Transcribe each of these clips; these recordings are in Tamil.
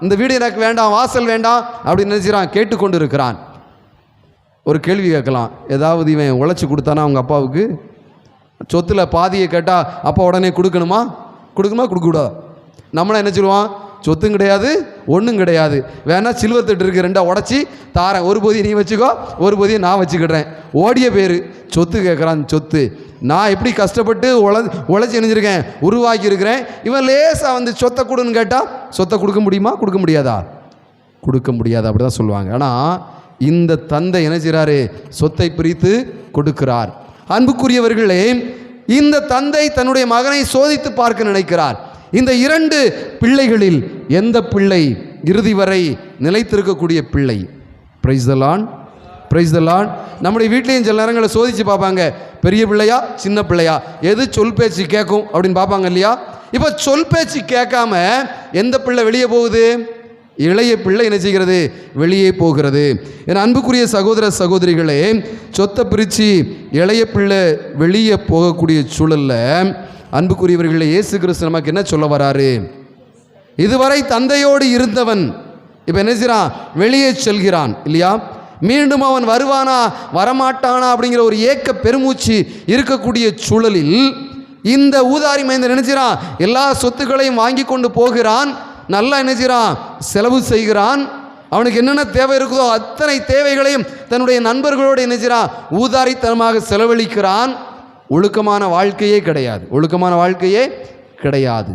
இந்த வீடு எனக்கு வேண்டாம் வாசல் வேண்டாம் அப்படின்னு நினைச்சிறான் கேட்டுக்கொண்டு இருக்கிறான் ஒரு கேள்வி கேட்கலாம். ஏதாவது இவன் உழைச்சி கொடுத்தானா அவங்க அப்பாவுக்கு? சொத்தில் பாதியை கேட்டால் அப்பா உடனே கொடுக்கணுமா? கொடுக்கணுமா? கொடுக்கக்கூடாது நம்மளாம் என்ன சொல்லுவான் சொத்தும் கிடையாது ஒன்றும் கிடையாது. வேணால் சில்வர் தட்டு இருக்குது ரெண்டாக உடச்சி தாரேன். ஒரு பொதியை நீ வச்சுக்கோ ஒரு பொதியை நான் வச்சுக்கிடுறேன். ஓடிய பேர் சொத்து கேட்குறான் சொத்து. நான் எப்படி கஷ்டப்பட்டு உழ உழைச்சி இணைஞ்சிருக்கேன்? உருவாக்கி இருக்கிறேன் இவன் லேசாக வந்து சொத்தை கொடுன்னு கேட்டால் சொத்தை கொடுக்க முடியுமா? கொடுக்க முடியாதா? கொடுக்க முடியாது அப்படி தான் சொல்லுவாங்க. ஆனால் இந்த தந்தை என்ன செய்கிறாரு சொத்தை பிரித்து கொடுக்கிறார். அன்புக்குரியவர்களே இந்த தந்தை தன்னுடைய மகனை சோதித்து பார்க்க நினைக்கிறார். இந்த இரண்டு பிள்ளைகளில் எந்த பிள்ளை இறுதி வரை நிலைத்திருக்கக்கூடிய பிள்ளை? பிரைஸ் தலான் பிரைஸ் தலான் நம்முடைய வீட்லேயும் சில நேரங்களில் சோதித்து பார்ப்பாங்க. பெரிய பிள்ளையா சின்ன பிள்ளையா? எது சொல் பேச்சு கேட்கும் அப்படின்னு பார்ப்பாங்க இல்லையா? இப்போ சொல் பேச்சு கேட்காம எந்த பிள்ளை வெளியே போகுது? இளைய பிள்ளை என்ன செய்கிறது? வெளியே போகிறது. என் அன்புக்குரிய சகோதர சகோதரிகளே சொத்தை பிரித்து இளைய பிள்ளை வெளியே போகக்கூடிய சூழல்ல அன்புக்குரியவர்களே இயேசு கிறிஸ்து நமக்கு என்ன சொல்ல வராரு? இதுவரை தந்தையோடு இருந்தவன் இப்போ என்ன செய்கிறான் வெளியே செல்கிறான் இல்லையா? மீண்டும் அவன் வருவானா வரமாட்டானா அப்படிங்கிற ஒரு ஏக்க பெருமூச்சு இருக்கக்கூடிய சூழலில் இந்த ஊதாரி மைந்தன் நினைச்சிறான் எல்லா சொத்துக்களையும் வாங்கி கொண்டு போகிறான். நல்லா நினைச்சிறான் செலவு செய்கிறான். அவனுக்கு என்னென்ன தேவை இருக்குதோ அத்தனை தேவைகளையும் தன்னுடைய நண்பர்களோடு நினைச்சிறான் ஊதாரித்தனமாக செலவழிக்கிறான். ஒழுக்கமான வாழ்க்கையே கிடையாது. ஒழுக்கமான வாழ்க்கையே கிடையாது.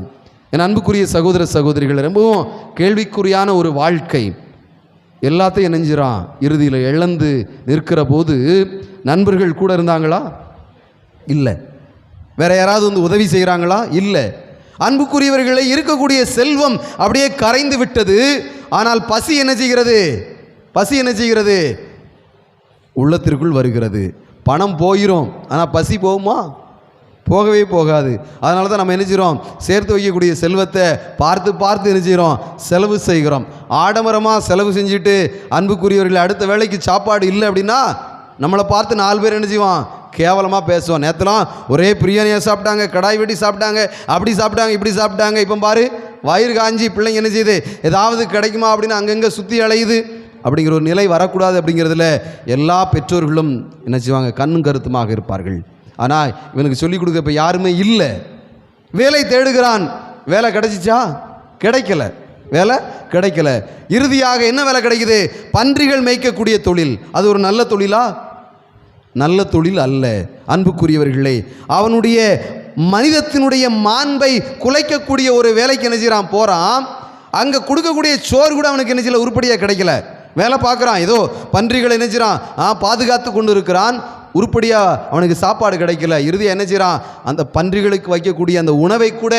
என் அன்புக்குரிய சகோதர சகோதரிகள் ரொம்பவும் கேள்விக்குறியான ஒரு வாழ்க்கை. எல்லாத்தையும் நெஞ்சிறான். இறுதியில் இழந்து நிற்கிற போது நண்பர்கள் கூட இருந்தாங்களா? இல்லை. வேற யாராவது வந்து உதவி செய்கிறாங்களா இல்லை. அன்புக்குரியவர்களை இருக்கக்கூடிய செல்வம் அப்படியே கரைந்து விட்டது. ஆனால் பசி என்ன செய்கிறது? பசி என்ன செய்கிறது? உள்ளத்திற்குள் வருகிறது. பணம் போயிடும் ஆனால் பசி போகுமா? போகவே போகாது. அதனால தான் நம்ம என்ன செய்கிறோம் சேர்த்து வைக்கக்கூடிய செல்வத்தை பார்த்து பார்த்து என்ன செலவு செய்கிறோம். ஆடம்பரமாக செலவு செஞ்சுட்டு அன்புக்குரியவர்கள் அடுத்த வேலைக்கு சாப்பாடு இல்லை அப்படின்னா நம்மளை பார்த்து நாலு பேர் என்ன கேவலமாக பேசுவோம். நேற்றுலாம் ஒரே பிரியாணியாக சாப்பிட்டாங்க கடாய் வெட்டி சாப்பிட்டாங்க அப்படி சாப்பிட்டாங்க இப்படி சாப்பிட்டாங்க. இப்போ பாரு வயிறு காஞ்சி பிள்ளைங்க என்ன செய்யுது? ஏதாவது கிடைக்குமா அப்படின்னு அங்கங்கே சுற்றி அலையுது. அப்படிங்கிற ஒரு நிலை வரக்கூடாது அப்படிங்கிறதுல எல்லா பெற்றோர்களும் என்ன செய்வாங்க? கண்ணும் கருத்துமாக இருப்பார்கள். ஆனால் இவனுக்கு சொல்லிக் கொடுக்க இப்போ யாருமே இல்லை. வேலை தேடுகிறான். வேலை கிடைச்சிச்சா? கிடைக்கல. வேலை கிடைக்கல. இறுதியாக என்ன வேலை கிடைக்குது? பன்றிகள் மேய்க்கக்கூடிய தொழில். அது ஒரு நல்ல தொழிலா? நல்ல தொழில் அல்ல. அன்புக்குரியவர்களே அவனுடைய மனிதத்தினுடைய மாண்பை குலைக்கக்கூடிய ஒரு வேலைக்கு என்ன செய்கிறான் போகிறான் அங்கே கொடுக்கக்கூடிய சோறு கூட அவனுக்கு என்ன செய்யல? உருப்படியாக கிடைக்கல. வேலை பார்க்குறான். ஏதோ பன்றிகளை என்ன செய்கிறான் ஆ பாதுகாத்து கொண்டு இருக்கிறான் உருப்படியாக அவனுக்கு சாப்பாடு கிடைக்கல. இறுதியாக என்ன செய்கிறான் அந்த பன்றிகளுக்கு வைக்கக்கூடிய அந்த உணவை கூட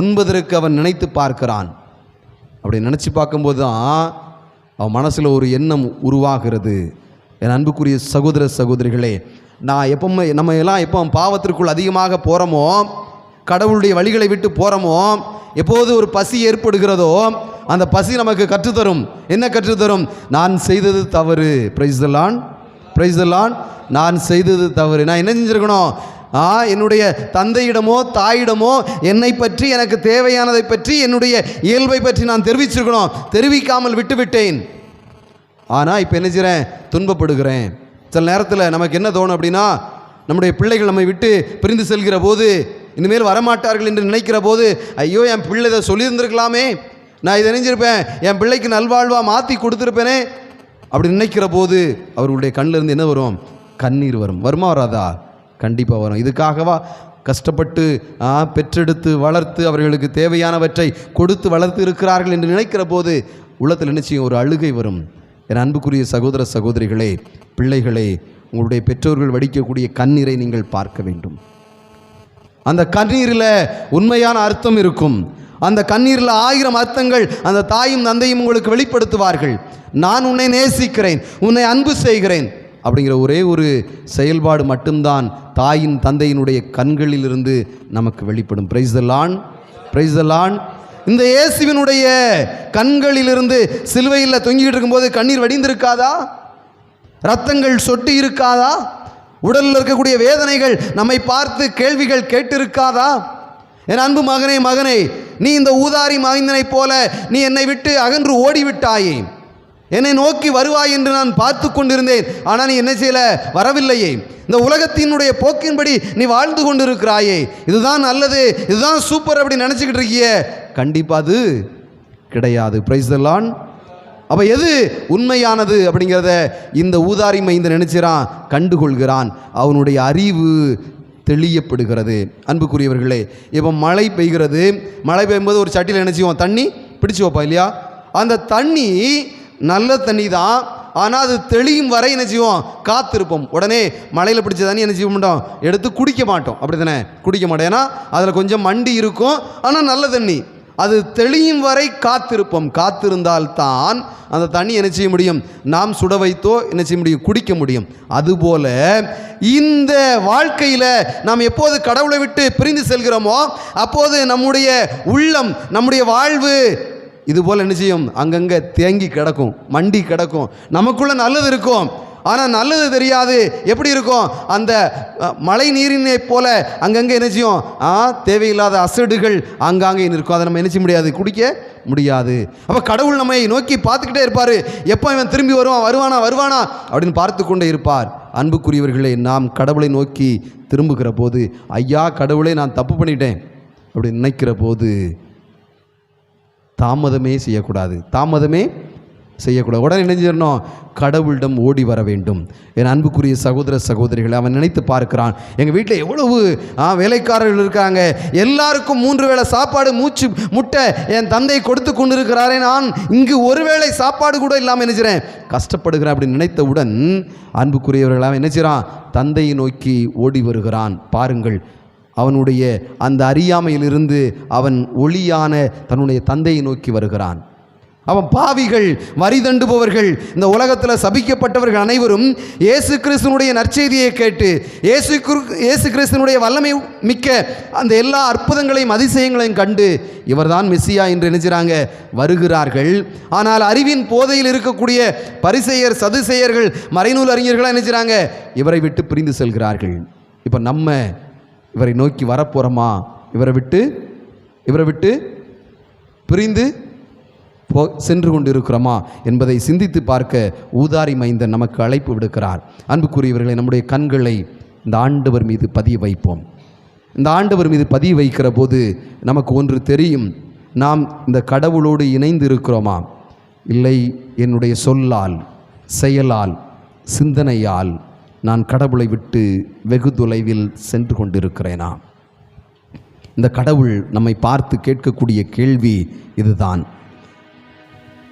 உண்பதற்கு அவன் நினைத்து பார்க்கிறான். அப்படி நினச்சி பார்க்கும்போது தான் அவன் மனசில் ஒரு எண்ணம் உருவாகிறது. என் அன்புக்குரிய சகோதர சகோதரிகளே நான் எப்பவுமே நம்ம எல்லாம் எப்போ பாவத்திற்குள் அதிகமாக போகிறோமோ கடவுளுடைய வழிகளை விட்டு போகிறோமோ எப்போது ஒரு பசி ஏற்படுகிறதோ அந்த பசி நமக்கு கற்றுத்தரும். என்ன கற்றுத்தரும்? நான் செய்தது தவறு. பிரைஸ் தலான் பிரைஸ் தலான் நான் செய்தது தவறு. நான் என்ன செஞ்சுருக்கணும்? ஆ என்னுடைய தந்தையிடமோ தாயிடமோ என்னை பற்றி எனக்கு தேவையானதை பற்றி என்னுடைய இயல்பை பற்றி நான் தெரிவிச்சிருக்கணும். தெரிவிக்காமல் விட்டுவிட்டேன். ஆனால் இப்போ என்ன செய்கிறேன் துன்பப்படுகிறேன். சில நேரத்தில் நமக்கு என்ன தோணும் அப்படின்னா நம்முடைய பிள்ளைகள் நம்மை விட்டு பிரிந்து செல்கிற போது இனிமேல் வரமாட்டார்கள் என்று நினைக்கிற போது ஐயோ என் பிள்ளை இதை சொல்லியிருந்திருக்கலாமே. நான் இதை நினைஞ்சிருப்பேன் என் பிள்ளைக்கு நல்வாழ்வாக மாற்றி கொடுத்துருப்பேனே. அப்படி நினைக்கிற போது அவர்களுடைய கண்ணிலிருந்து என்ன வரும்? கண்ணீர் வரும். வருமா வராதா? கண்டிப்பாக வரும். இதுக்காகவா கஷ்டப்பட்டு ஆ, பெற்றெடுத்து வளர்த்து அவர்களுக்கு தேவையானவற்றை கொடுத்து வளர்த்து இருக்கிறார்கள் என்று நினைக்கிற போது உள்ளத்தில் நிச்சயம் ஒரு அழுகை வரும். என் அன்புக்குரிய சகோதர சகோதரிகளே பிள்ளைகளே உங்களுடைய பெற்றோர்கள் வடிக்கக்கூடிய கண்ணீரை நீங்கள் பார்க்க வேண்டும். அந்த கண்ணீரில் உண்மையான அர்த்தம் இருக்கும். அந்த கண்ணீரில் ஆயிரம் அர்த்தங்கள் அந்த தாயும் தந்தையும் உங்களுக்கு வெளிப்படுத்துவார்கள். நான் உன்னை நேசிக்கிறேன் உன்னை அன்பு செய்கிறேன் அப்படிங்கிற ஒரே ஒரு செயல்பாடு மட்டும்தான் தாயின் தந்தையினுடைய கண்களிலிருந்து நமக்கு வெளிப்படும். பிரைஸ் லான் பிரைஸ் லான் இந்த இயேசுவினுடைய கண்களிலிருந்து சிலுவையில் தொங்கிக்கிட்டு இருக்கும்போது கண்ணீர் வடிந்திருக்காதா? ரத்தங்கள் சொட்டி இருக்காதா? உடலில் இருக்கக்கூடிய வேதனைகள் நம்மை பார்த்து கேள்விகள் கேட்டிருக்காதா? என் அன்பு மகனே மகனே நீ இந்த ஊதாரி மகிந்தனைப் போல நீ என்னை விட்டு அகன்று ஓடிவிட்டாயே. என்னை நோக்கி வருவாய் என்று நான் பார்த்து கொண்டிருந்தேன். ஆனால் நீ என்ன செய்யல? வரவில்லையே. இந்த உலகத்தினுடைய போக்கின்படி நீ வாழ்ந்து கொண்டிருக்கிறாயே. இதுதான் நல்லது. இதுதான் சூப்பர் அப்படி நினச்சிக்கிட்டு இருக்கிய. கண்டிப்பாக அது கிடையாது. பிரைஸ் லான் அப்போ எது உண்மையானது அப்படிங்கிறத இந்த ஊதாரி மைந்த நினைச்சிறான் கண்டுகொள்கிறான். அவனுடைய அறிவு தெளியப்படுகிறது. அன்புக்குரியவர்களே இப்போ மழை பெய்கிறது. மழை பெய்யும்போது ஒரு சட்டியில் நினச்சிவோம் தண்ணி பிடிச்சி வைப்பா இல்லையா? அந்த தண்ணி நல்ல தண்ணி தான். ஆனால் அது தெளியும் வரை என்ன செய்வோம்? காத்திருப்போம். உடனே மழையில் பிடிச்ச தண்ணி என்ன செய்ய மாட்டோம்? எடுத்து குடிக்க மாட்டோம். அப்படி தானே குடிக்க மாட்டோம். ஏன்னா அதில் கொஞ்சம் மண்டி இருக்கும். ஆனால் நல்ல தண்ணி. அது தெளியும் வரை காத்திருப்போம். காத்திருந்தால் தான் அந்த தண்ணி என்ன செய்ய முடியும்? நாம் சுட வைத்தோ என்ன செய்ய முடியும்? குடிக்க முடியும். அதுபோல இந்த வாழ்க்கையில் நாம் எப்போது கடவுளை விட்டு பிரிந்து செல்கிறோமோ அப்போது நம்முடைய உள்ளம் நம்முடைய வாழ்வு இது போல் என்ன செய்யும்? அங்கங்கே தேங்கி கிடக்கும் மண்டி கிடக்கும். நமக்குள்ளே நல்லது இருக்கும். ஆனால் நல்லது தெரியாது. எப்படி இருக்கும்? அந்த மழை நீரினை போல அங்கங்கே என்ன செய்யும்? ஆ தேவையில்லாத அசடுகள் ஆங்காங்கே இருக்கும் அதை நம்ம என்ன செய்ய முடியாது? குடிக்க முடியாது. அப்போ கடவுள் நம்மை நோக்கி பார்த்துக்கிட்டே இருப்பார். எப்போ இவன் திரும்பி வருவான்? வருவானா? வருவானா? அப்படின்னு பார்த்து கொண்டே இருப்பார். அன்புக்குரியவர்களை நாம் கடவுளை நோக்கி திரும்புகிற போது ஐயா கடவுளை நான் தப்பு பண்ணிட்டேன். அப்படி நினைக்கிற போது தாமதமே செய்யக்கூடாது. தாமதமே செய்யக்கூடாது. உடனே என்ன செய்யணும்? கடவுளிடம் ஓடி வர வேண்டும். என் அன்புக்குரிய சகோதர சகோதரிகளை அவன் நினைத்து பார்க்கிறான். எங்கள் வீட்டில் எவ்வளவு ஆ, வேலைக்காரர்கள் இருக்காங்க. எல்லாருக்கும் மூன்று வேளை சாப்பாடு மூச்சு முட்டை என் தந்தை கொடுத்து கொண்டு இருக்கிறாரே நான் இங்கு ஒரு வேளை சாப்பாடு கூட இல்லாமல் நினைச்சிறேன் கஷ்டப்படுகிறேன் அப்படின்னு நினைத்தவுடன் அன்புக்குரியவர்கள் அவன் தந்தையை நோக்கி ஓடி வருகிறான். பாருங்கள் அவனுடைய அந்த அறியாமையிலிருந்து அவன் ஒளியான தன்னுடைய தந்தையை நோக்கி வருகிறான். அவன் பாவிகள் வரி தண்டுபவர்கள் இந்த உலகத்தில் சபிக்கப்பட்டவர்கள் அனைவரும் இயேசு கிறிஸ்துனுடைய நற்செய்தியை கேட்டு இயேசு கிரு- இயேசு கிறிஸ்துனுடைய வல்லமை மிக்க அந்த எல்லா அற்புதங்களையும் அதிசயங்களையும் கண்டு இவர்தான் மெஸ்ஸியா என்று நினைச்சிறாங்க வருகிறார்கள். ஆனால் அறிவின் போதையில் இருக்கக்கூடிய பரிசெயர் சதுசெயர்கள் மறைநூல் அறிஞர்களாக நினைச்சிறாங்க இவரை விட்டு பிரிந்து செல்கிறார்கள். இப்போ நம்ம இவரை நோக்கி வரப்போகிறோமா இவரை விட்டு இவரை விட்டு பிரிந்து போ சென்று கொண்டிருக்கிறோமா என்பதை சிந்தித்து பார்க்க ஊதாரி மைந்தன் நமக்கு அழைப்பு விடுக்கிறார். அன்புக்குரியவர்களை நம்முடைய கண்களை இந்த ஆண்டவர் மீது பதிய வைப்போம். இந்த ஆண்டவர் மீது பதிய வைக்கிற போது நமக்கு ஒன்று தெரியும். நாம் இந்த கடவுளோடு இணைந்து இருக்கிறோமா இல்லை என்னுடைய சொல்லால் செயலால் சிந்தனையால் நான் கடவுளை விட்டு வெகு தொலைவில் சென்று கொண்டிருக்கிறேனா இந்த கடவுள் நம்மை பார்த்து கேட்கக்கூடிய கேள்வி இதுதான்.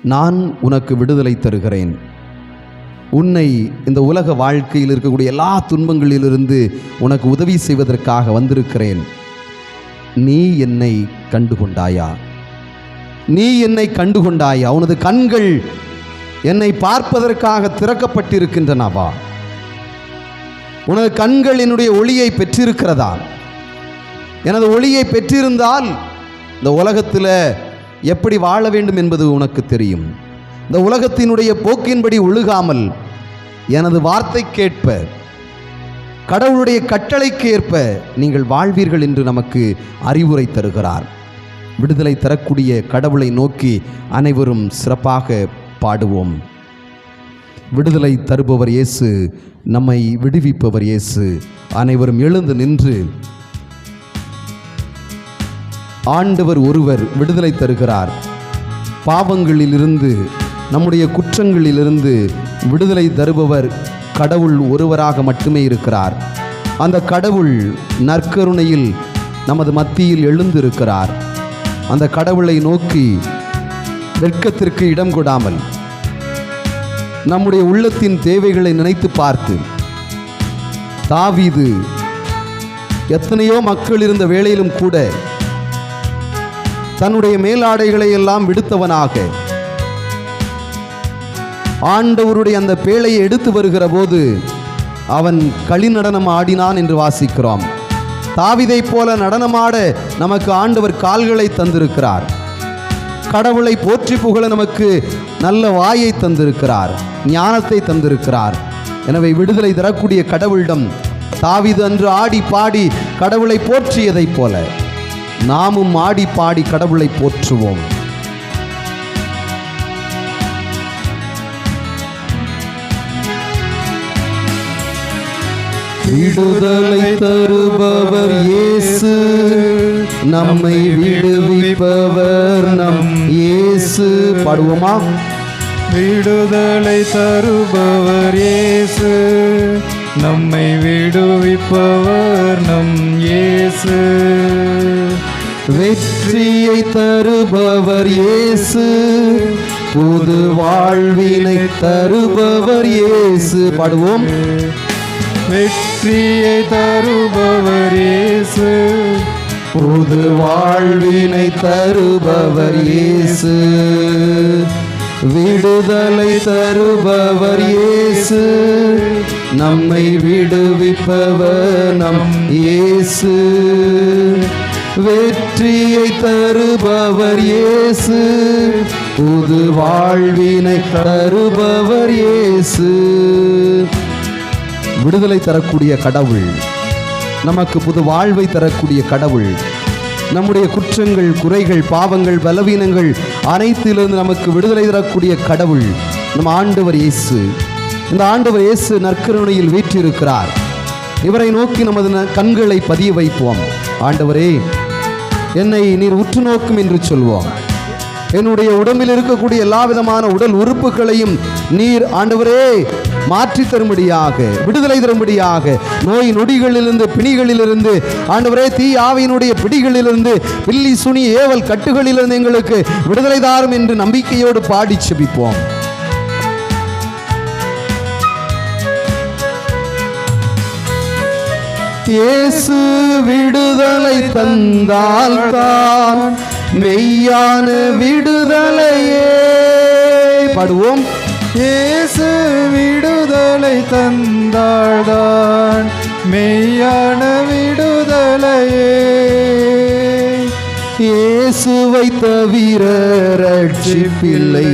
நான் உனக்கு விடுதலை தருகிறேன். உன்னை இந்த உலக வாழ்க்கையில் இருக்கக்கூடிய எல்லா துன்பங்களிலிருந்து உனக்கு உதவி செய்வதற்காக வந்திருக்கிறேன். நீ என்னை கண்டுகொண்டாயா? நீ என்னை கண்டுகொண்டாயா? உனது கண்கள் என்னை பார்ப்பதற்காக திறக்கப்பட்டிருக்கின்றனவா? உனது கண்கள் என்னுடைய ஒளியை பெற்றிருக்கிறதா? எனது ஒளியை பெற்றிருந்தால் இந்த உலகத்தில் எப்படி வாழ வேண்டும் என்பது உனக்கு தெரியும். இந்த உலகத்தினுடைய போக்கின்படி ஒழுகாமல் எனது வார்த்தை கேட்ப கடவுளுடைய கட்டளைக்கு ஏற்ப நீங்கள் வாழ்வீர்கள் என்று நமக்கு அறிவுரை தருகிறார். விடுதலை தரக்கூடிய கடவுளை நோக்கி அனைவரும் சிறப்பாக பாடுவோம். விடுதலை தருபவர் இயேசு நம்மை விடுவிப்பவர் இயேசு. அனைவரும் எழுந்து நின்று ஆண்டவர் ஒருவர் விடுதலை தருகிறார். பாவங்களிலிருந்து நம்முடைய குற்றங்களிலிருந்து விடுதலை தருபவர் கடவுள் ஒருவராக மட்டுமே இருக்கிறார். அந்த கடவுள் நற்கருணையில் நமது மத்தியில் எழுந்திருக்கிறார். அந்த கடவுளை நோக்கி வெட்கத்திற்கு இடம் கொடாமல் நம்முடைய உள்ளத்தின் தேவைகளை நினைத்து பார்த்து தாவீது எத்தனையோ மக்கள் இருந்த வேளையிலும் கூட தன்னுடைய மேலாடைகளை எல்லாம் விடுத்தவனாக. ஆண்டவருடைய அந்த பேழையை எடுத்து வருகிற போது அவன் களிநடனம் ஆடினான் என்று வாசிக்கிறோம். தாவிதைப் போல நடனமாட நமக்கு ஆண்டவர் கால்களை தந்திருக்கிறார். கடவுளை போற்றி புகழ நமக்கு நல்ல வாயை தந்திருக்கிறார் ஞானத்தை தந்திருக்கிறார். எனவே விடுதலை தரக்கூடிய கடவுளிடம் தாவிது அன்று ஆடி பாடி கடவுளை போற்றியதைப் போல. நாமும் ஆடி பாடி கடவுளை போற்றுவோம். விடுதலை தருபவர் இயேசு நம்மை விடுவிப்பவர் நம் இயேசு. பாடுவோமா? விடுதலை தருபவர் இயேசு நம்மை விடுவிப்பவர் நம் இயேசு. வெற்றியை தருபவர் இயேசு. புது வாழ்வினை தருபவர் இயேசு. பாடுவோம். வெற்றியை தருபவர் இயேசு. புது வாழ்வினை தருபவர் இயேசு. விடுதலை தருபவர் இயேசு. நம்மை விடுவிப்பவர் நம் இயேசு. வெற்றியை தருபவர் இயேசு. புது வாழ்வினை தருபவர் இயேசு. விடுதலை தரக்கூடிய கடவுள் நமக்கு புது வாழ்வை தரக்கூடிய கடவுள் நம்முடைய குற்றங்கள் குறைகள் பாவங்கள் பலவீனங்கள் அனைத்திலிருந்து நமக்கு விடுதலை தரக்கூடிய கடவுள் நம் ஆண்டவர் இயேசு. இந்த ஆண்டவர் இயேசு நற்கருணையில் வீற்றிருக்கிறார். இவரை நோக்கி நமது ந- கண்களை பதிய வைப்போம். ஆண்டவரே என்னை நீர் உற்று நோக்கும் என்று சொல்வோம். என்னுடைய உடம்பில் இருக்கக்கூடிய எல்லா விதமான உடல் உறுப்புகளையும் நீர் ஆண்டவரே மாற்றி தரும்படியாக விடுதலை தரும்படியாக நோய் நொடிகளிலிருந்து பிணிகளிலிருந்து ஆண்டவரே தீ ஆவியினுடைய பிடிகளிலிருந்து பில்லி சுனி ஏவல் கட்டுகளிலிருந்து எங்களுக்கு விடுதலை தாரும் என்று நம்பிக்கையோடு பாடி செபிப்போம். இயேசு விடுதலை தந்தால் தான் மெய்யான விடுதலையே. பாடுவோம். இயேசு விடுதலை தந்தாழ்தான் மெய்யான விடுதலையே. இயேசுவை தவிர ரட்சிப்பில்லை.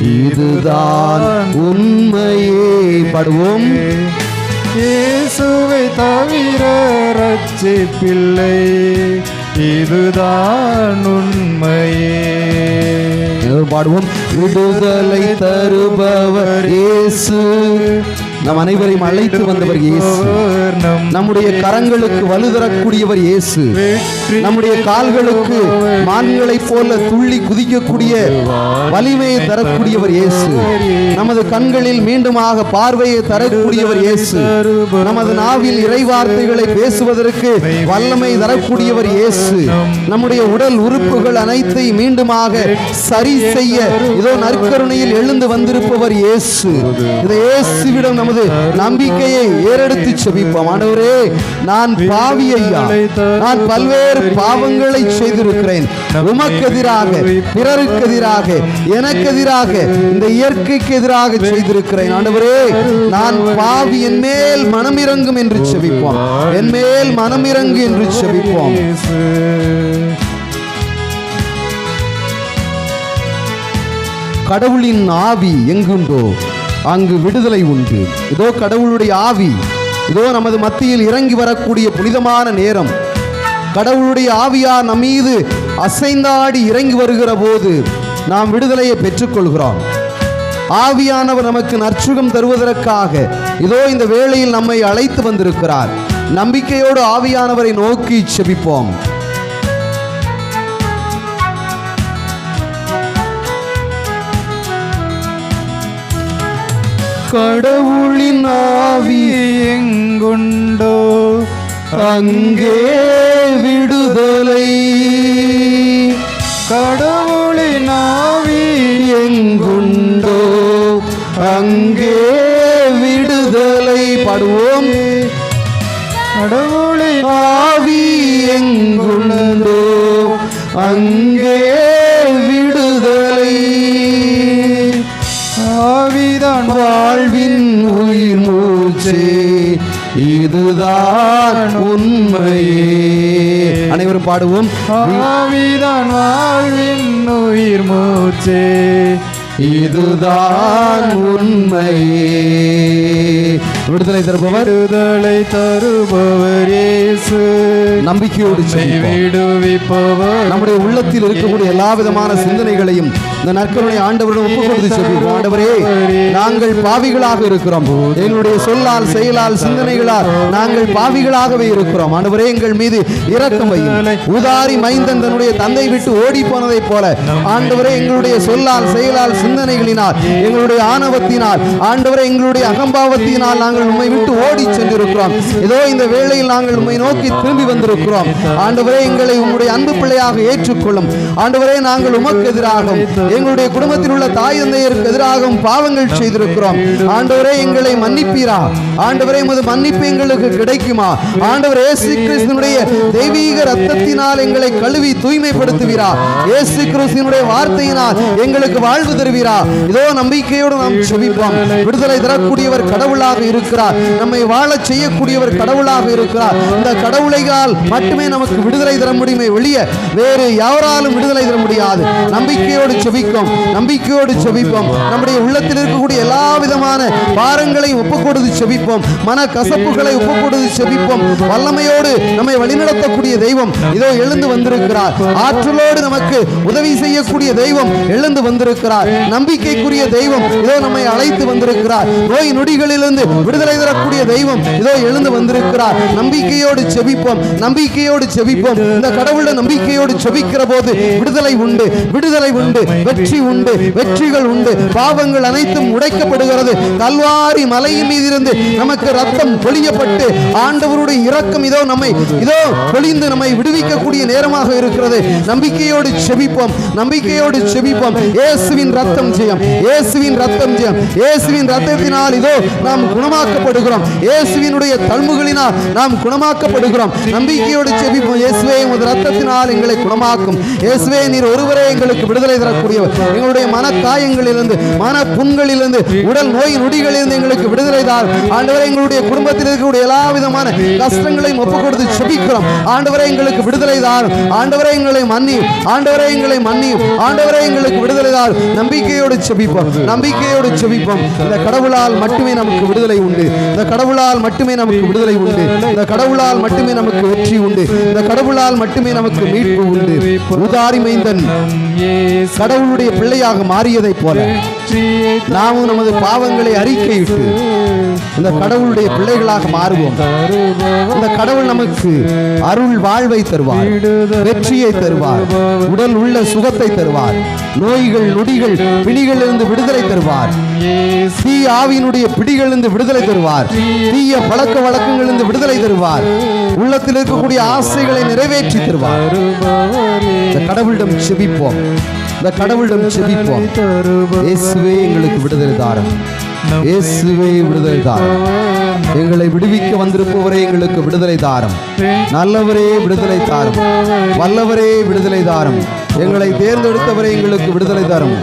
இதுதான் உண்மையே. படுவோம். இயேசுவை தவிர ரட்சிப்பில்லை. இதுதான் உண்மையே. பாடுவோம். விடுதலை தருபவர் இயேசு. நம் அனைவரையும் அழைத்து வந்தவர் இயேசு. நம்முடைய கரங்களுக்கு வலு தரக்கூடியவர் இயேசு. நம்முடைய கால்களுக்கு மான்களைப் போல துள்ளி குதிக்கக்கூடிய வலிமையை தரக்கூடியவர் இயேசு. நமது கண்களில் மீண்டுமாக பார்வையை தரக்கூடியவர் இயேசு. நமது நாவில் இறைவார்த்தைகளை பேசுவதற்கு வல்லமை தரக்கூடியவர் இயேசு. நம்முடைய உடல் உறுப்புகள் அனைத்தை மீண்டுமாக சரி செய்ய இதோ நற்கருணையில் எழுந்து வந்திருப்பவர் இயேசு. இந்த இயேசுவிடம் நமது நம்பிக்கையை ஏறெடுத்து செபிப்போம். ஆண்டவரே நான் பாவி ஐயா. நான் பல்வேறு பாவங்களை செய்திருக்கிறேன். உமக்கு எதிராக பிறருக்கு எதிராக எனக்கு எதிராக இந்த இயற்கைக்கு எதிராக செய்திருக்கிறேன். ஆண்டவரே நான் பாவி என் மேல் மனமிறங்கும் என்று செபிப்போம். என் மேல் மனமிறங்கு என்று செபிப்போம். கடவுளின் ஆவி எங்குண்டோ அங்கு விடுதலை உண்டு. இதோ கடவுளுடைய ஆவி. இதோ நமது மத்தியில் இறங்கி வரக்கூடிய புனிதமான நேரம். கடவுளுடைய ஆவியார் நம்மீது அசைந்தாடி இறங்கி வருகிற போது நாம் விடுதலையை பெற்றுக்கொள்கிறோம். ஆவியானவர் நமக்கு நற்சுகம் தருவதற்காக இதோ இந்த வேளையில் நம்மை அழைத்து வந்திருக்கிறார். நம்பிக்கையோடு ஆவியானவரை நோக்கி செபிப்போம். கடவுளின் ஆவி எங்குண்டோ அங்கே விடுதலை. கடவுளின் ஆவி எங்குண்டோ அங்கே விடுதலை. பாடுவோம். கடவுளின் ஆவி எங்குண்டோ அங்கே வாழ்வின் உயிர் மூச்சே இதுதான் உண்மையே. அனைவரும் பாடுவோம். ஆவிதான் வாழ்வின் உயிர் மூச்சே இதுதான் உண்மை விடுதலை தருபவர். விடுதலை தருபவர் இயேசு. நம்பிக்கையோடு. விடுவிப்பவர். நம்முடைய உள்ளத்தில் இருக்கக்கூடிய எல்லா விதமான சிந்தனைகளையும் இந்த நற்கருணை ஆண்டவரிடம் ஒப்புக் கொடுத்து செல்வோம். ஆண்டவரே நாங்கள் பாவிகளாக இருக்கிறோம். எங்களுடைய சொல்லால் செயலால் சிந்தனைகளால் நாங்கள் பாவிகளாகவே இருக்கிறோம். ஆண்டவரே எங்கள் மீது இரக்கம் வையும். உதாரி மைந்தன் தன்னுடைய தந்தை விட்டு ஓடி போனதைப் போல ஆண்டவரே எங்களுடைய சொல்லால் செயலால் சிந்தனைகளினால் எங்களுடைய ஆணவத்தினால் ஆண்டவரே எங்களுடைய அகம்பாவத்தினால் நாங்கள் உம்மை விட்டு ஓடி சென்றிருக்கிறோம். இதோ இந்த வேளையில் நாங்கள் உம்மை நோக்கி திரும்பி வந்திருக்கிறோம். ஆண்டவரே எங்களை உம்முடைய அன்பு பிள்ளையாக ஏற்றுக்கொள்ளும். ஆண்டவரே நாங்கள் உமக்கு எதிராகவும் எங்களுடைய குடும்பத்தில் உள்ள தாய் தந்தையருக்கு எதிராகவும் பாவங்கள் செய்திருக்கிறோம். ஆண்டவரே எங்களை மன்னிப்பீரா? ஆண்டவரே உமது மன்னிப்பு எங்களுக்கு கிடைக்குமா? ஆண்டவர் இயேசு கிறிஸ்துனுடைய தெய்வீக ரத்தத்தினால் எங்களை கழுவி தூய்மைப்படுத்துவீரா? இயேசு கிறிஸ்துவினுடைய வார்த்தையினால் எங்களுக்கு வாழ்வு தருவீரா? இதோ நம்பிக்கையோடு நாம் செபிப்போம் விடுதலை தரக்கூடியவர் கடவுளாக இருக்கிறார் இருக்கிறார். நம்மை வாழ செய்யக்கூடியவர் கடவுளாக இருக்கிறார். இந்த கடவுளைகால் மட்டுமே நமக்கு விடுதலை தர முடியுமே வெளியே வேறு யாராலும் விடுதலை தர முடியாது. நம்பிக்கையோடு செபிக்கும் நம்பிக்கையோடு செபிப்போம். நம்முடைய உள்ளத்தில் இருக்கக்கூடிய எல்லா விதமான பாரங்களையும் ஒப்புக் கொடுத்து செபிப்போம். மன கசப்புகளை ஒப்புக் கொடுத்து செபிப்போம். வல்லமையோடு நம்மை வழிநடத்தக்கூடிய தெய்வம் இதோ எழுந்து வந்திருக்கிறார். ஆற்றலோடு நமக்கு உதவி செய்யக்கூடிய தெய்வம் எழுந்து வந்திருக்கிறார். நம்பிக்கைக்குரிய தெய்வம் இதோ நம்மை அழைத்து வந்திருக்கிறார். நோய் நொடிகளிலிருந்து விடுதலை தரக்கூடிய தெய்வம் இதோ எழுந்து வந்திருக்கிறார். நம்பிக்கையோடு செபிப்போம். நம்பிக்கையோடு செபிப்போம். இந்த கடவுள நம்பிக்கையோடு செபிக்கிற போது விடுதலை உண்டு விடுதலை உண்டு வெற்றி உண்டு வெற்றிகள் உண்டு. பாவங்கள் அனைத்தும் உடைக்கப்படுகிறது. கல்வாரி மலையின் மீது இருந்து நமக்கு ரத்தம் பொழியப்பட்டு ஆண்டவருடைய இரக்கம் இதோ நம்மை இதோ பொழிந்து நம்மை விடுவிக்கக்கூடிய நேரமாக இருக்கிறது. நம்பிக்கையோடு செபிப்போம். நம்பிக்கையோடு செபிப்போம். இயேசுவின் ரத்தம் ஜெயம். இயேசுவின் ரத்தம் ஜெயம். இயேசுவின் ரத்தத்தினால் இதோ நாம் குணமாக குணமாக்கப்படுகிறோம். இயேசுவினுடைய தழும்புகளினால் நாம் குணமாக்கப்படுகிறோம். நம்பிக்கையோடு செபிப்போம் இயேசுவே உமது ரத்தத்தினால் எங்களை குணமாக்கும். இயேசுவே நீர் ஒருவரே எங்களுக்கு விடுதலை தரக்கூடியவர். எங்களுடைய மன காயங்களிலிருந்து மன புண்களிலிருந்து உடல் நோய் நொடிகளிலிருந்து எங்களுக்கு விடுதலை தார். ஆண்டவரை எங்களுடைய குடும்பத்தில் இருக்கக்கூடிய எல்லா விதமான கஷ்டங்களையும் ஒப்பு கொடுத்து செபிக்கிறோம் ஆண்டவரை எங்களுக்கு விடுதலை தாரும் ஆண்டவரை எங்களை மன்னியும். ஆண்டவரை எங்களை மன்னியும். ஆண்டவரை எங்களுக்கு விடுதலை தாரும் நம்பிக்கையோடு செபிப்போம் நம்பிக்கையோடு செபிப்போம் இந்த கடவுளால் மட்டுமே நமக்கு விடுதலை உண்டு. உண்டு. இந்த கடவுளால் மட்டுமே நமக்கு விடுதலை உண்டு. இந்த கடவுளால் மட்டுமே நமக்கு வெற்றி உண்டு. இந்த கடவுளால் மட்டுமே நமக்கு மீட்பு உண்டு. உதாரி மைந்தன் கடவுளுடைய பிள்ளையாக மாறியதைப் போல நாமும் நமது பாவங்களை அறிக்கையிட்டு இந்த கடவுளுடைய பிள்ளைகளாக மாறுவோம். இந்த கடவுள் நமக்கு அருள் வாழ்வை தருவார் வெற்றியை தருவார் உடல் உள்ள சுகத்தை தருவார் நோய்கள் நொடிகள் பிடிகளிலிருந்து விடுதலை தருவார். இயேசு தீ ஆவியினுடைய பிடிகளிலிருந்து விடுதலை விடுதலை தருவார். தீய பழக்க வழக்கங்களிலிருந்து விடுதலை தருவார். உள்ளத்தில் இருக்கக்கூடிய ஆசைகளை நிறைவேற்றி தருவார். இந்த கடவுளிடம் செபிப்போம். இந்த கடவுளிடம் செபிப்போம். இயேசுவே எங்களுக்கு விடுதலை தாரம். இயேசுவே விடுதலை தாரம். எங்களை விடுவிக்க வந்திருப்பவரே எங்களுக்கு விடுதலை தாரும். நல்லவரே விடுதலை தாரும். வல்லவரே விடுதலை தாரும். எங்களை தேர்ந்தெடுத்தவரே எங்களுக்கு விடுதலை தாரும்.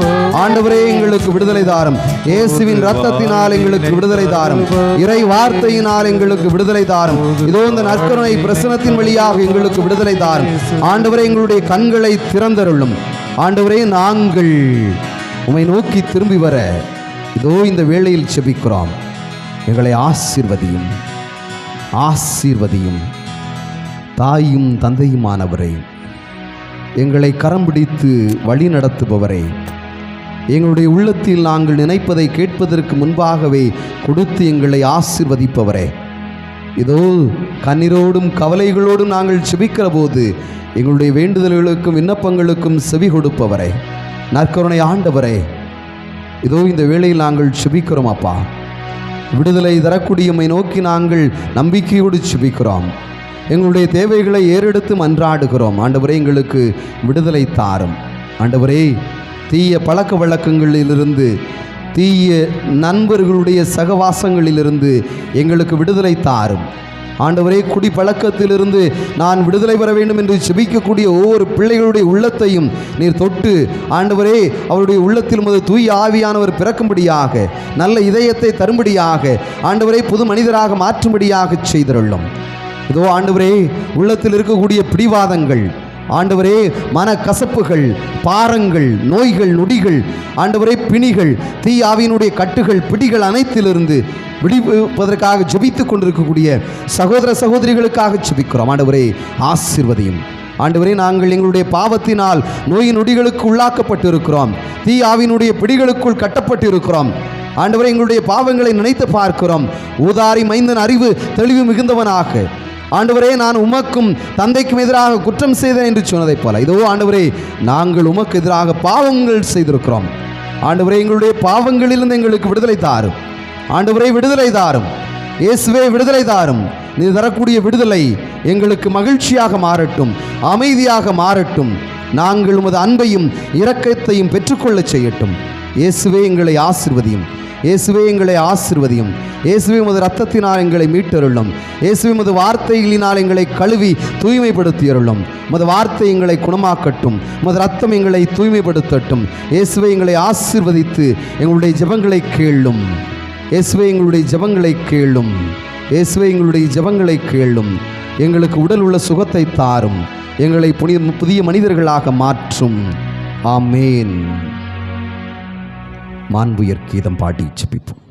ஆண்டவரே எங்களுக்கு விடுதலை தாரும். இயேசுவின் ரத்தத்தினால் எங்களுக்கு விடுதலை தாரும். இறை வார்த்தையினால் எங்களுக்கு விடுதலை தாரும். இதோ இந்த நற்கருணை பிரசனத்தின் வழியாக எங்களுக்கு விடுதலை தாரும். ஆண்டவரே எங்களுடைய கண்களை திறந்தருளும். ஆண்டவரே நாங்கள் உம்மை நோக்கி திரும்பி வர இதோ இந்த வேளையில் செபிக்கிறோம். எங்களை ஆசீர்வதியும் ஆசீர்வதியும் தாயும் தந்தையுமானவரே. எங்களை கரம் பிடித்து வழி நடத்துபவரே. எங்களுடைய உள்ளத்தில் நாங்கள் நினைப்பதை கேட்பதற்கு முன்பாகவே கொடுத்து எங்களை ஆசிர்வதிப்பவரே. இதோ கண்ணீரோடும் கவலைகளோடும் நாங்கள் செபிக்கிற போது எங்களுடைய வேண்டுதல்களுக்கும் விண்ணப்பங்களுக்கும் செவி கொடுப்பவரே. நற்கருணை ஆண்டவரே. இதோ இந்த வேளையில் நாங்கள் செபிக்கிறோம் அப்பா. விடுதலை தரக்கூடியமை நோக்கி நாங்கள் நம்பிக்கையோடு சுபிக்கிறோம் எங்களுடைய தேவைகளை ஏறெடுத்து மன்றாடுகிறோம். ஆண்டவரே எங்களுக்கு விடுதலை தாரும். ஆண்டவரே தீய பழக்க வழக்கங்களிலிருந்து தீய நண்பர்களுடைய சகவாசங்களிலிருந்து எங்களுக்கு விடுதலை தாரும். ஆண்டவரே குடி பழக்கத்திலிருந்து நான் விடுதலை பெற வேண்டும் என்று செபிக்கக்கூடிய ஒவ்வொரு பிள்ளைகளுடைய உள்ளத்தையும் நீர் தொட்டு ஆண்டவரே அவருடைய உள்ளத்தில் முதல் தூய் ஆவியானவர் பிறக்கும்படியாக நல்ல இதயத்தை தரும்படியாக ஆண்டவரை புது மனிதராக மாற்றும்படியாக செய்திருள்ளோம் இதோ ஆண்டவரே உள்ளத்தில் இருக்கக்கூடிய பிடிவாதங்கள் ஆண்டவரே மனக்கசப்புகள் பாரங்கள் நோய்கள் நொடிகள் ஆண்டவரே பிணிகள் தீயாவினுடைய கட்டுகள் பிடிகள் அனைத்திலிருந்து விடுவிப்பதற்காக ஜெபித்துக் கொண்டிருக்கக்கூடிய சகோதர சகோதரிகளுக்காக ஜெபிக்கிறோம். ஆண்டவரே ஆசிர்வதையும். ஆண்டவரே நாங்கள் எங்களுடைய பாவத்தினால் நோய் நொடிகளுக்கு உள்ளாக்கப்பட்டு இருக்கிறோம் தீ பிடிகளுக்குள் கட்டப்பட்டு இருக்கிறோம் ஆண்டவரே எங்களுடைய பாவங்களை நினைத்து பார்க்கிறோம். ஊதாரி மைந்தன் அறிவு தெளிவு மிகுந்தவனாக. ஆண்டவரே நான் உமக்கும் தந்தைக்கும் எதிராக குற்றம் செய்தேன் என்று சொன்னதைப் போல. இதோ ஆண்டவரே நாங்கள் உமக்கு எதிராக பாவங்கள் செய்திருக்கிறோம். ஆண்டவரே எங்களுடைய பாவங்களிலிருந்து எங்களுக்கு விடுதலை தாரும். ஆண்டவரே விடுதலை தாரும். இயேசுவே விடுதலை தாரும். நீ தரக்கூடிய விடுதலை எங்களுக்கு மகிழ்ச்சியாக மாறட்டும் அமைதியாக மாறட்டும். நாங்கள் உமது அன்பையும் இரக்கத்தையும் பெற்றுக்கொள்ளச் செய்யட்டும். இயேசுவே எங்களை ஆசிர்வதியும். இயேசுவே எங்களை ஆசிர்வதியும். இயேசுவே உமது ரத்தத்தினால் எங்களை மீட்டருளும். இயேசுவே உமது வார்த்தைகளினால் எங்களை கழுவி தூய்மைப்படுத்தியருளும். உமது வார்த்தை எங்களை குணமாக்கட்டும். உமது ரத்தம் எங்களை தூய்மைப்படுத்தட்டும். இயேசுவை எங்களை ஆசிர்வதித்து எங்களுடைய ஜெபங்களை கேளும். இயேசுவே எங்களுடைய ஜபங்களை கேளும். இயேசுவை எங்களுடைய ஜபங்களை கேளும். எங்களுக்கு உடல் உள்ள சுகத்தை தாரும். எங்களை புனித புதிய மனிதர்களாக மாற்றும். ஆமேன். மாண்புயர் கீதம் பாடி ஜெபிப்போம்.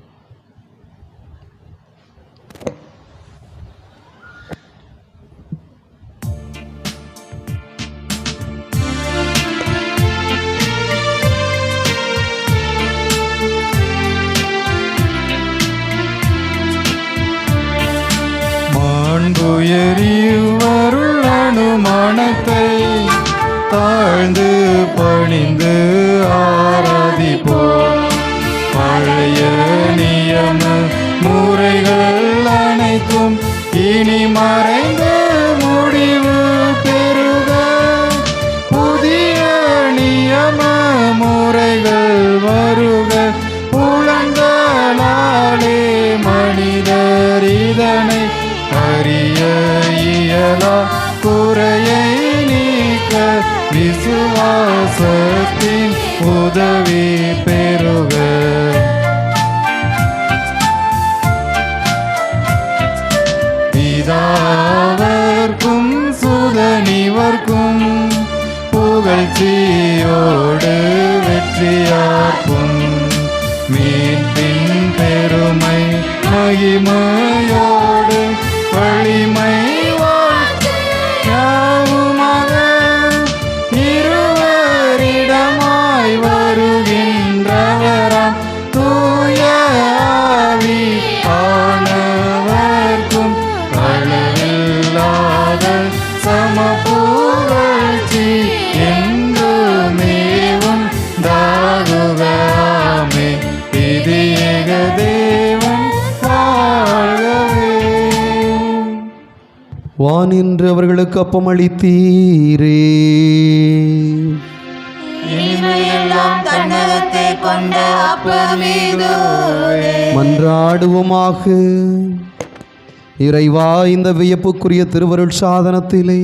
David, pero ve. வானின்று அவர்களுக்கு அப்பமளித்தீரே. இனிமையெல்லாம் தன்னகத்தை கொண்ட அப்பமீதுவே மன்றாடுவோமாக. இறைவா இந்த வியப்புக்குரிய திருவருள் சாதனத்திலே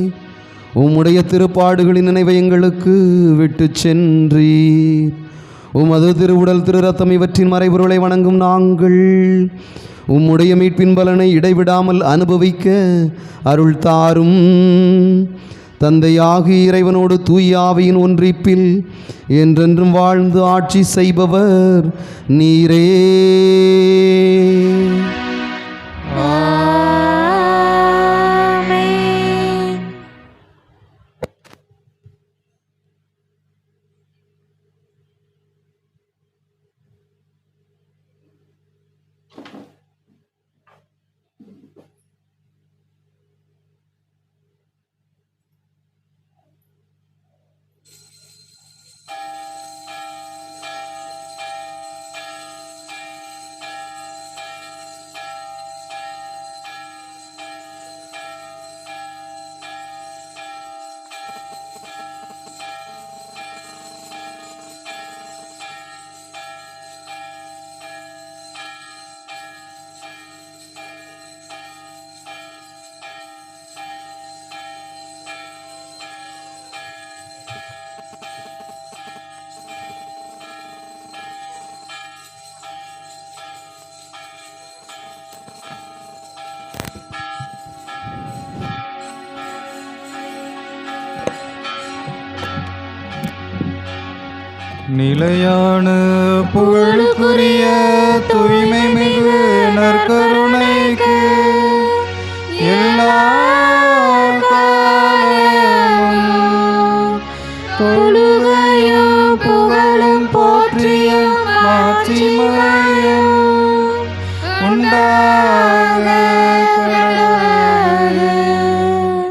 உம்முடைய திருப்பாடுகளின் நினைவை எங்களுக்கு விட்டு சென்றீர். உமது திருவுடல் திரு ரத்தம் இவற்றின் மறைபொருளை வணங்கும் நாங்கள் உம்முடைய மீட்பின் பலனை இடைவிடாமல் அனுபவிக்க அருள் தாரும். தந்தையாகி இறைவனோடு தூயாவையின் ஒன்றிப்பில் என்றென்றும் வாழ்ந்து ஆட்சி செய்பவர் நீரே. நிலையான புகழுக்குரிய தூய்மை மிகு நற்க